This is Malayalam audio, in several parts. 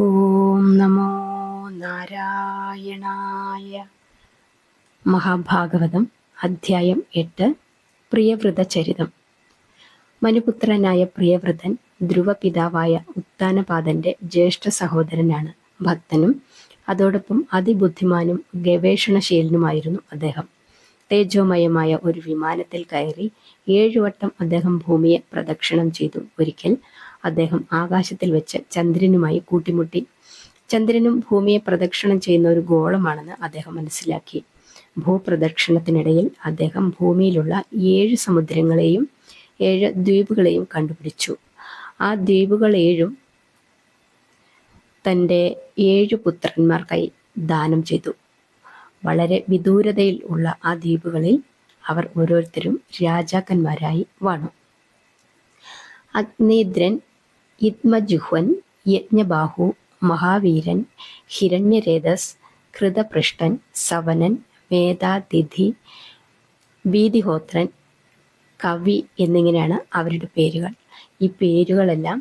ഓം നമോ നാരായണായ. മഹാഭാഗവതം അധ്യായം എട്ട് പ്രിയവ്രത ചരിതം മനുപുത്രനായ പ്രിയവ്രതൻ ധ്രുവപിതാവായ ഉത്താനപാദന്റെ ജ്യേഷ്ഠ സഹോദരനാണ് ഭക്തനും അതോടൊപ്പം അതിബുദ്ധിമാനും ഗവേഷണശീലനുമായിരുന്നു അദ്ദേഹം. തേജോമയമായ ഒരു വിമാനത്തിൽ കയറി ഏഴുവട്ടം അദ്ദേഹം ഭൂമിയെ പ്രദക്ഷിണം ചെയ്തു. ഒരിക്കൽ അദ്ദേഹം ആകാശത്തിൽ വെച്ച് ചന്ദ്രനുമായി കൂട്ടിമുട്ടി. ചന്ദ്രനും ഭൂമിയെ പ്രദക്ഷിണം ചെയ്യുന്ന ഒരു ഗോളമാണെന്ന് അദ്ദേഹം മനസ്സിലാക്കി. ഭൂപ്രദക്ഷിണത്തിനിടയിൽ അദ്ദേഹം ഭൂമിയിലുള്ള ഏഴ് സമുദ്രങ്ങളെയും ഏഴ് ദ്വീപുകളെയും കണ്ടുപിടിച്ചു. ആ ദ്വീപുകൾ ഏഴും തന്റെ ഏഴ് പുത്രന്മാർക്കായി ദാനം ചെയ്തു. വളരെ വിദൂരതയിൽ ഉള്ള ആ ദ്വീപുകളിൽ അവർ ഓരോരുത്തരും രാജാക്കന്മാരായി വാണു. അഗ്നിദ്രൻ യിത്മജുഹ്വൻ യജ്ഞബാഹു മഹാവീരൻ ഹിരണ്യരേതസ് കൃതപൃഷ്ടൻ സവനൻ വേദാതിഥി ഭീതിഹോത്രൻ കവി എന്നിങ്ങനെയാണ് അവരുടെ പേരുകൾ. ഈ പേരുകളെല്ലാം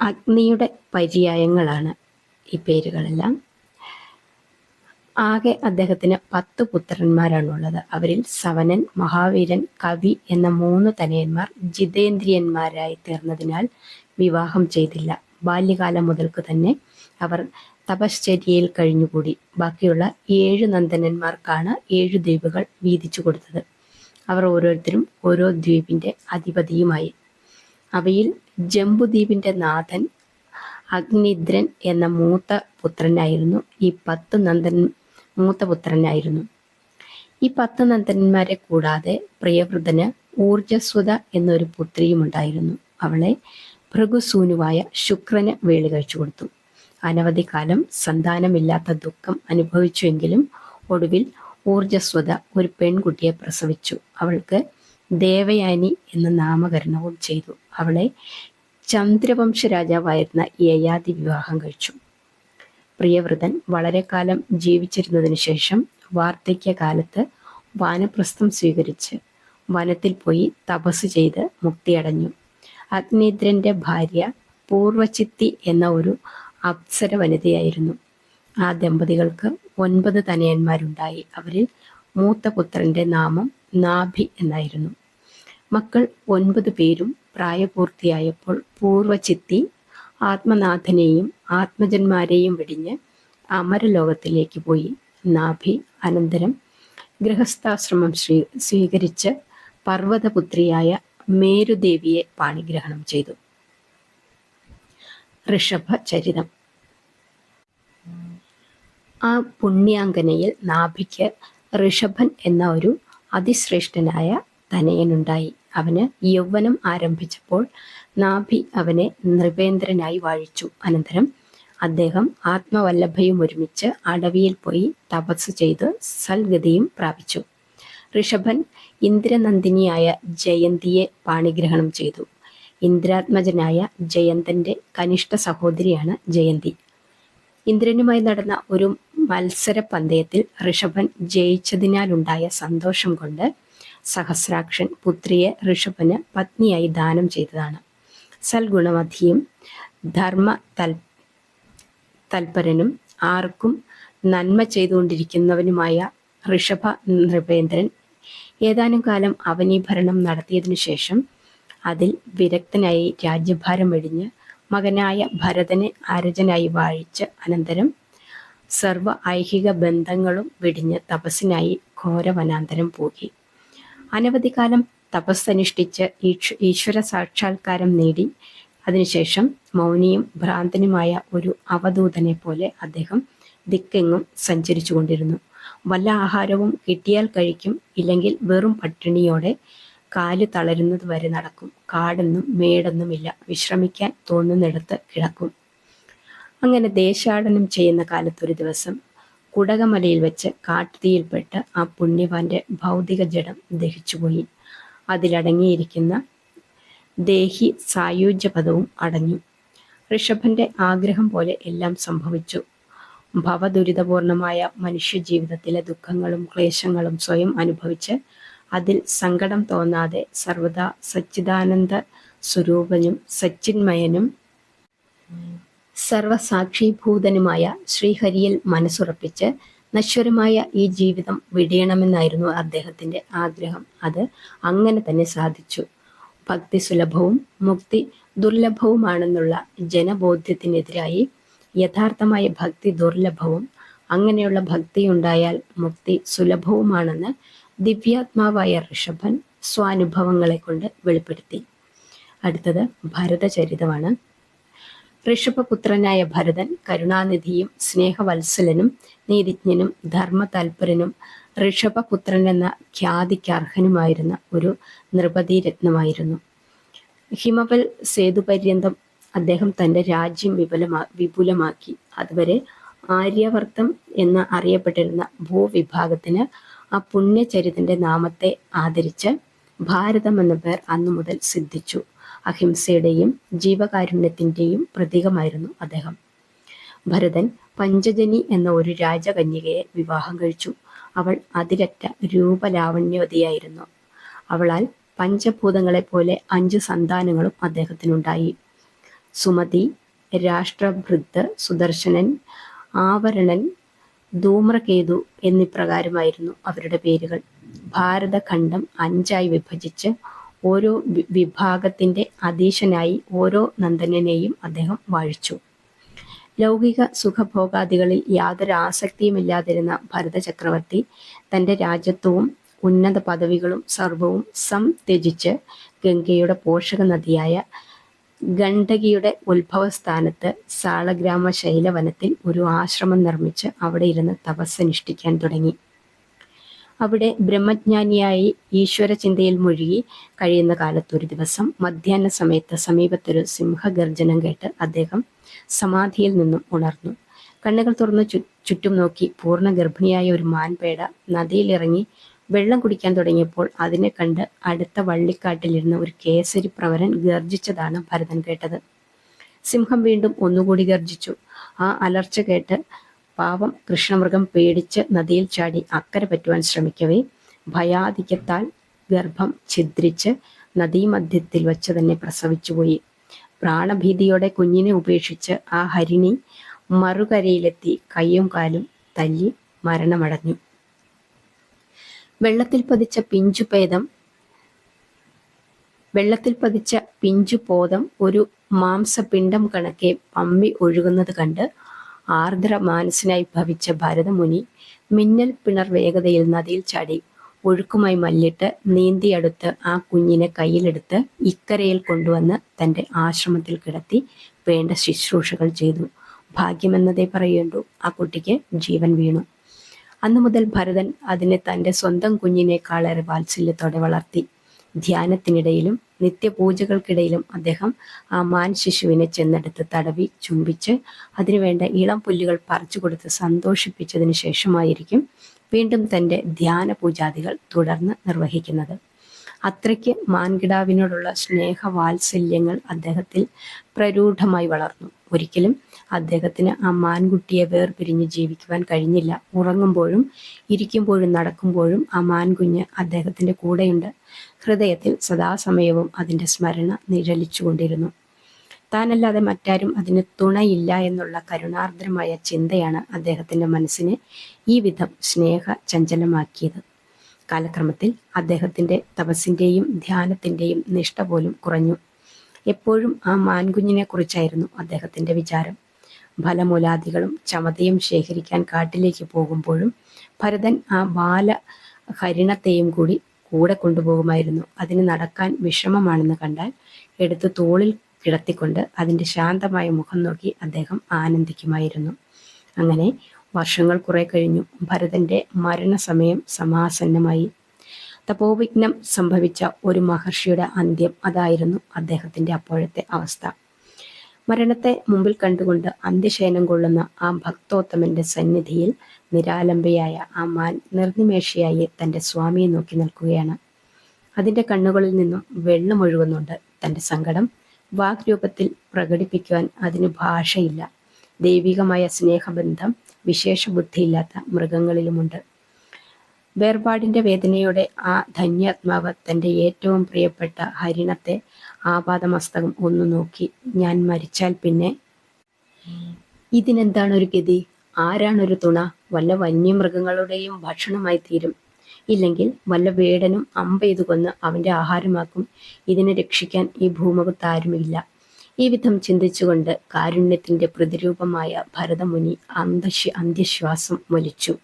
അഗ്നിയുടെ പര്യായങ്ങളാണ് ഈ പേരുകളെല്ലാം. ആകെ അദ്ദേഹത്തിന് പത്ത് പുത്രന്മാരാണുള്ളത്. അവരിൽ സവനൻ മഹാവീരൻ കവി എന്ന മൂന്ന് തനയന്മാർ ജിതേന്ദ്രിയന്മാരായി തീർന്നതിനാൽ വിവാഹം ചെയ്തില്ല. ബാല്യകാലം മുതൽക്ക് തന്നെ അവർ തപശ്ചര്യയിൽ കഴിഞ്ഞുകൂടി. ബാക്കിയുള്ള ഏഴ് നന്ദനന്മാർക്കാണ് ഏഴു ദ്വീപുകൾ വീതിച്ചു കൊടുത്തത്. അവർ ഓരോരുത്തരും ഓരോ ദ്വീപിന്റെ അധിപതിയുമായി. അവയിൽ ജംബുദ്വീപിന്റെ നാഥൻ അഗ്നിദ്രൻ എന്ന മൂത്ത പുത്രനായിരുന്നു ഈ പത്ത് നന്ദൻ മൂത്തപുത്രനായിരുന്നു. ഈ പത്ത് നന്ദന്മാരെ കൂടാതെ പ്രിയവൃതന് ഊർജസ്വത എന്നൊരു പുത്രിയുമുണ്ടായിരുന്നു അവളെ ഭൃഗുസൂനുവായ ശുക്രന് വേളി കഴിച്ചു കൊടുത്തു. അനവധി കാലം സന്താനമില്ലാത്ത ദുഃഖം അനുഭവിച്ചുവെങ്കിലും ഒടുവിൽ ഊർജസ്വത ഒരു പെൺകുട്ടിയെ പ്രസവിച്ചു. അവൾക്ക് ദേവയാനി എന്ന നാമകരണവും ചെയ്തു. അവളെ ചന്ദ്രവംശ രാജാവായിരുന്ന യയാതി വിവാഹം കഴിച്ചു. പ്രിയവ്രതൻ വളരെ കാലം ജീവിച്ചിരുന്നതിന് ശേഷം വാർദ്ധക്യകാലത്ത് വാനപ്രസ്ഥം സ്വീകരിച്ച് വനത്തിൽ പോയി തപസ് ചെയ്ത് മുക്തിയടഞ്ഞു. അഗ്നേന്ദ്രന്റെ ഭാര്യ പൂർവചിത്തി എന്ന ഒരു അപ്സര വനിതയായിരുന്നു ആ ദമ്പതികൾക്ക് ഒൻപത് തനയന്മാരുണ്ടായി. അവരിൽ മൂത്ത പുത്രന്റെ നാമം നാഭി എന്നായിരുന്നു. മക്കൾ ഒൻപത് പേരും പ്രായപൂർത്തിയായപ്പോൾ പൂർവചിത്തി ആത്മനാഥനെയും ആത്മജന്മാരെയും വെടിഞ്ഞ് അമരലോകത്തിലേക്ക് പോയി. നാഭി അനന്തരം ഗൃഹസ്ഥാശ്രമം സ്വീ സ്വീകരിച്ച് പർവതപുത്രിയായ മേരുദേവിയെ പാണിഗ്രഹണം ചെയ്തു. ഋഷഭ ചരിതം ആ പുണ്യാങ്കനയിൽ നാഭിക്ക് ഋഷഭൻ എന്ന ഒരു അതിശ്രേഷ്ഠനായ തനയനുണ്ടായി അവന് യൗവനം ആരംഭിച്ചപ്പോൾ നാഭി അവനെ നൃപേന്ദ്രനായി വാഴിച്ചു. അനന്തരം അദ്ദേഹം ആത്മവല്ലഭയും ഒരുമിച്ച് അടവിയിൽ പോയി തപസ് ചെയ്ത് സൽഗതിയും പ്രാപിച്ചു. ഋഷഭൻ ഇന്ദ്രനന്ദിനിയായ ജയന്തിയെ പാണിഗ്രഹണം ചെയ്തു. ഇന്ദ്രാത്മജനായ ജയന്തന്റെ കനിഷ്ഠ സഹോദരിയാണ് ജയന്തി. ഇന്ദ്രനുമായി നടന്ന ഒരു മത്സര പന്തയത്തിൽ ഋഷഭൻ ജയിച്ചതിനാലുണ്ടായ സന്തോഷം കൊണ്ട് സഹസ്രാക്ഷൻ പുത്രിയെ ഋഷഭന് പത്നിയായി ദാനം ചെയ്തതാണ്. സൽഗുണമധിയും ധർമ്മ തൽ തൽപരനും ആർക്കും നന്മ ചെയ്തുകൊണ്ടിരിക്കുന്നവനുമായ ഋഷഭ നൃപേന്ദ്രൻ ഏതാനും കാലം അവനീഭരണം നടത്തിയതിനു ശേഷം അതിൽ വിരക്തനായി രാജ്യഭാരം വെടിഞ്ഞ് മകനായ ഭരതനെ അരജനായി വാഴിച്ച് അനന്തരം സർവ ഐഹിക ബന്ധങ്ങളും വെടിഞ്ഞ് തപസ്സിനായി ഘോരവനാന്തരം പോകി അനവധി കാലം തപസ്സനുഷ്ഠിച്ച് ഈശ്വര സാക്ഷാത്കാരം നേടി. അതിനുശേഷം മൗനിയും ഭ്രാന്തനുമായ ഒരു അവധൂതനെ പോലെ അദ്ദേഹം ദിക്കെങ്ങും സഞ്ചരിച്ചു കൊണ്ടിരുന്നു വല്ല ആഹാരവും കിട്ടിയാൽ കഴിക്കും ഇല്ലെങ്കിൽ വെറും പട്ടിണിയോടെ കാൽ തളരുന്നത് വരെ നടക്കും. കാടൊന്നും മേടൊന്നുമില്ല. വിശ്രമിക്കാൻ തോന്നുന്നിടത്ത് കിടക്കും. അങ്ങനെ ദേശാടനം ചെയ്യുന്ന കാലത്തൊരു ദിവസം കുടകമലയിൽ വെച്ച് കാട്ടുതീയിൽപ്പെട്ട് ആ പുണ്യവാന്റെ ഭൗതിക ജഡം ദഹിച്ചുപോയി. അതിലടങ്ങിയിരിക്കുന്ന ദേഹി സായുജ്യപദവും അടഞ്ഞു. ഋഷഭന്റെ ആഗ്രഹം പോലെ എല്ലാം സംഭവിച്ചു. ഭവദുരിതപൂർണമായ മനുഷ്യജീവിതത്തിലെ ദുഃഖങ്ങളും ക്ലേശങ്ങളും സ്വയം അനുഭവിച്ച് അതിൽ സങ്കടം തോന്നാതെ സർവദാ സച്ചിദാനന്ദ സ്വരൂപനും സച്ചിന്മയനും സർവസാക്ഷീഭൂതനുമായ ശ്രീഹരിയിൽ മനസ്സുറപ്പിച്ച് നശ്വരമായ ഈ ജീവിതം വിടിയണമെന്നായിരുന്നു അദ്ദേഹത്തിന്റെ ആഗ്രഹം. അത് അങ്ങനെ തന്നെ സാധിച്ചു. ഭക്തി സുലഭവും മുക്തി ദുർലഭവുമാണെന്നുള്ള ജനബോധ്യത്തിനെതിരായി യഥാർത്ഥമായ ഭക്തി ദുർലഭവും അങ്ങനെയുള്ള ഭക്തി ഉണ്ടായാൽ മുക്തി സുലഭവുമാണെന്ന് ദിവ്യാത്മാവായ ഋഷഭൻ സ്വാനുഭവങ്ങളെ കൊണ്ട് വെളിപ്പെടുത്തി. അടുത്തത് ഭരതചരിതമാണ്. ഋഷഭപുത്രനായ ഭരതൻ കരുണാനിധിയും സ്നേഹവത്സലനും നീതിജ്ഞനും ധർമ്മതൽപരനും ഋഷഭപുത്രൻ എന്ന ഖ്യാതിക്കർഹനുമായിരുന്ന ഒരു നൃപതിരത്നമായിരുന്നു. ഹിമവൽ സേതുപര്യന്തം അദ്ദേഹം തന്റെ രാജ്യം വിപുലമാ വിപുലമാക്കി. അതുവരെ ആര്യവർത്തം എന്ന് അറിയപ്പെട്ടിരുന്ന ഭൂവിഭാഗത്തിന് ആ പുണ്യചരിതന്റെ നാമത്തെ ആദരിച്ച് ഭാരതം എന്ന പേർ അന്നു മുതൽ സിദ്ധിച്ചു. അഹിംസയുടെയും ജീവകാരുണ്യത്തിന്റെയും പ്രതീകമായിരുന്നു അദ്ദേഹം. ഭരതൻ പഞ്ചജനി എന്ന ഒരു രാജകന്യകയെ വിവാഹം കഴിച്ചു. അവൾ അതിരറ്റ രൂപലാവണ്യവതിയായിരുന്നു. അവളാൽ പഞ്ചഭൂതങ്ങളെ പോലെ അഞ്ച് സന്താനങ്ങളും അദ്ദേഹത്തിനുണ്ടായി. സുമതി രാഷ്ട്രഭൃത്ത് സുദർശനൻ ആവരണൻ ധൂമ്രകേതു എന്നിപ്രകാരമായിരുന്നു അവരുടെ പേരുകൾ. ഭാരതഖണ്ഡം അഞ്ചായി വിഭജിച്ച് ഓരോ വിഭാഗത്തിന്റെ അധീശനായി ഓരോ നന്ദനെയും അദ്ദേഹം വാഴിച്ചു. ലൗകിക സുഖഭോഗാദികളിൽ യാതൊരു ആസക്തിയുമില്ലാതിരുന്ന ഭരത ചക്രവർത്തി തന്റെ രാജ്യത്വവും ഉന്നത പദവികളും സർവവും സംത്യജിച്ച് ഗംഗയുടെ പോഷക നദിയായ ഗണ്ഡകിയുടെ ഉത്ഭവസ്ഥാനത്ത് സാളഗ്രാമ ശൈലവനത്തിൽ ഒരു ആശ്രമം നിർമ്മിച്ച് അവിടെ ഇരുന്ന് തപസ്സനുഷ്ഠിക്കാൻ തുടങ്ങി. അവിടെ ബ്രഹ്മജ്ഞാനിയായി ഈശ്വര ചിന്തയിൽ മുഴുകി കഴിയുന്ന കാലത്തൊരു ദിവസം മധ്യാഹ്ന സമയത്ത് സമീപത്തൊരു സിംഹഗർജനം കേട്ട് അദ്ദേഹം സമാധിയിൽ നിന്നും ഉണർന്നു. കണ്ണുകൾ തുറന്ന് ചുറ്റും നോക്കി പൂർണ ഗർഭിണിയായ ഒരു മാൻപേട നദിയിലിറങ്ങി വെള്ളം കുടിക്കാൻ തുടങ്ങിയപ്പോൾ അതിനെ കണ്ട് അടുത്ത വള്ളിക്കാട്ടിലിരുന്ന ഒരു കേസരി പ്രവരൻ ഗർജിച്ചതാണ് ഭരതൻ കേട്ടത്. സിംഹം വീണ്ടും ഒന്നുകൂടി ഗർജിച്ചു. ആ അലർച്ച കേട്ട് പാവം കൃഷ്ണമൃഗം പേടിച്ച് നദിയിൽ ചാടി അക്കരെ പറ്റുവാൻ ശ്രമിക്കവേ. ഭയാധിക്യത്താൽ ഗർഭം ഛിദ്രിച്ച് നദീമധ്യത്തിൽ വച്ച് തന്നെ പ്രസവിച്ചുപോയി പ്രാണഭീതിയോടെ കുഞ്ഞിനെ ഉപേക്ഷിച്ച് ആ ഹരിണി മറുകരയിലെത്തി കയ്യും കാലും തല്ലി മരണമടഞ്ഞു. വെള്ളത്തിൽ പതിച്ച പിഞ്ചുപേദം വെള്ളത്തിൽ പതിച്ച പിഞ്ചുപോതം ഒരു മാംസപിണ്ഡം കണക്കെ പമ്മി ഒഴുകുന്നത് കണ്ട് ആർദ്ര മാനസനായി ഭവിച്ച ഭരതമുനി മിന്നൽ പിണർ വേഗതയിൽ നദിയിൽ ചാടി ഒഴുക്കുമായി മല്ലിട്ട് നീന്തിയടുത്ത് ആ കുഞ്ഞിനെ കയ്യിലെടുത്ത് ഇക്കരയിൽ കൊണ്ടുവന്ന് തന്റെ ആശ്രമത്തിൽ കിടത്തി വേണ്ട ശുശ്രൂഷകൾ ചെയ്തു. ഭാഗ്യമെന്നതേ പറയേണ്ടു ആ കുട്ടിക്ക് ജീവൻ വീണു. അന്നു മുതൽ ഭരതൻ അതിനെ തന്റെ സ്വന്തം കുഞ്ഞിനേക്കാളേറെ വാത്സല്യത്തോടെ വളർത്തി. ധ്യാനത്തിനിടയിലും നിത്യപൂജകൾക്കിടയിലും അദ്ദേഹം ആ മാൻ ശിശുവിനെ ചെന്നെടുത്ത് തടവി ചുംബിച്ച് അതിനുവേണ്ട ഇളം പുല്ലുകൾ പറിച്ചു കൊടുത്ത് സന്തോഷിപ്പിച്ചതിന് ശേഷമായിരിക്കും വീണ്ടും തന്റെ ധ്യാന പൂജാദികൾ തുടർന്ന് നിർവഹിക്കുന്നത്. അത്രയ്ക്ക് മാൻകിടാവിനോടുള്ള സ്നേഹവാത്സല്യങ്ങൾ അദ്ദേഹത്തിൽ പ്രരൂഢമായി വളർന്നു. ഒരിക്കലും അദ്ദേഹത്തിന് ആ മാൻകുട്ടിയെ വേർപിരിഞ്ഞ് ജീവിക്കുവാൻ കഴിഞ്ഞില്ല. ഉറങ്ങുമ്പോഴും ഇരിക്കുമ്പോഴും നടക്കുമ്പോഴും ആ മാൻകുഞ്ഞ് അദ്ദേഹത്തിന്റെ കൂടെയുണ്ട്. ഹൃദയത്തിൽ സദാസമയവും അതിന്റെ സ്മരണ നിഴലിച്ചുകൊണ്ടിരുന്നു. താനല്ലാതെ മറ്റാരും അതിന് തുണയില്ല എന്നുള്ള കരുണാർദ്രമായ ചിന്തയാണ് അദ്ദേഹത്തിന്റെ മനസ്സിനെ ഈ വിധം സ്നേഹ ചഞ്ചലമാക്കിയത് കാലക്രമത്തിൽ അദ്ദേഹത്തിന്റെ തപസ്സിന്റെയും ധ്യാനത്തിന്റെയും നിഷ്ഠ പോലും കുറഞ്ഞു. എപ്പോഴും ആ മാൻകുഞ്ഞിനെ കുറിച്ചായിരുന്നു അദ്ദേഹത്തിന്റെ വിചാരം. ഫലമൂലാദികളും ചമതയും ശേഖരിക്കാൻ കാട്ടിലേക്ക് പോകുമ്പോഴും ഭരതൻ ആ ബാല ഹരിണത്തെയും കൂടി കൂടെ കൊണ്ടുപോകുമായിരുന്നു. അതിന് നടക്കാൻ വിഷമമാണെന്ന് കണ്ടാൽ എടുത്ത് തോളിൽ കിടത്തിക്കൊണ്ട് അതിന്റെ ശാന്തമായ മുഖം നോക്കി അദ്ദേഹം ആനന്ദിക്കുമായിരുന്നു. അങ്ങനെ വർഷങ്ങൾ കുറെ കഴിഞ്ഞു. ഭരതന്റെ മരണസമയം സമാസന്നമായി. തപോവിഘ്നം സംഭവിച്ച ഒരു മഹർഷിയുടെ അന്ത്യം അതായിരുന്നു അദ്ദേഹത്തിന്റെ അപ്പോഴത്തെ അവസ്ഥ. മരണത്തെ മുമ്പിൽ കണ്ടുകൊണ്ട് അന്ത്യശയനം കൊള്ളുന്ന ആ ഭക്തോത്തമന്റെ സന്നിധിയിൽ നിരാലംബയായ ആ മാൻ നിർനിമേഷയായി തന്റെ സ്വാമിയെ നോക്കി നിൽക്കുകയാണ്. അതിന്റെ കണ്ണുകളിൽ നിന്നും വെള്ളം ഒഴുകുന്നുണ്ട്. തന്റെ സങ്കടം വാഗ്രൂപത്തിൽ പ്രകടിപ്പിക്കുവാൻ അതിന് ഭാഷയില്ല. ദൈവികമായ സ്നേഹബന്ധം വിശേഷ ബുദ്ധിയില്ലാത്ത മൃഗങ്ങളിലുമുണ്ട്. വേർപാടിന്റെ വേദനയോടെ ആ ധന്യാത്മാവ് തന്റെ ഏറ്റവും പ്രിയപ്പെട്ട ഹരിണത്തെ ആപാദമസ്തകം ഒന്നു നോക്കി ഞാൻ മരിച്ചാൽ പിന്നെ? ഇതിനെന്താണ് ഒരു ഗതി? ആരാണൊരു തുണ? വല്ല വന്യമൃഗങ്ങളുടെയും ഭക്ഷണമായി തീരും. ഇല്ലെങ്കിൽ വല്ല വേടനും അമ്പെയ്തു കൊന്ന് അവന്റെ ആഹാരമാക്കും. ഇതിനെ രക്ഷിക്കാൻ ഈ ഭൂമുഖത്ത് ആരുമില്ല. ഈ വിധം ചിന്തിച്ചുകൊണ്ട് കാരുണ്യത്തിന്റെ പ്രതിരൂപമായ ഭരതമുനി അന്തശ്വാസം വലിച്ചു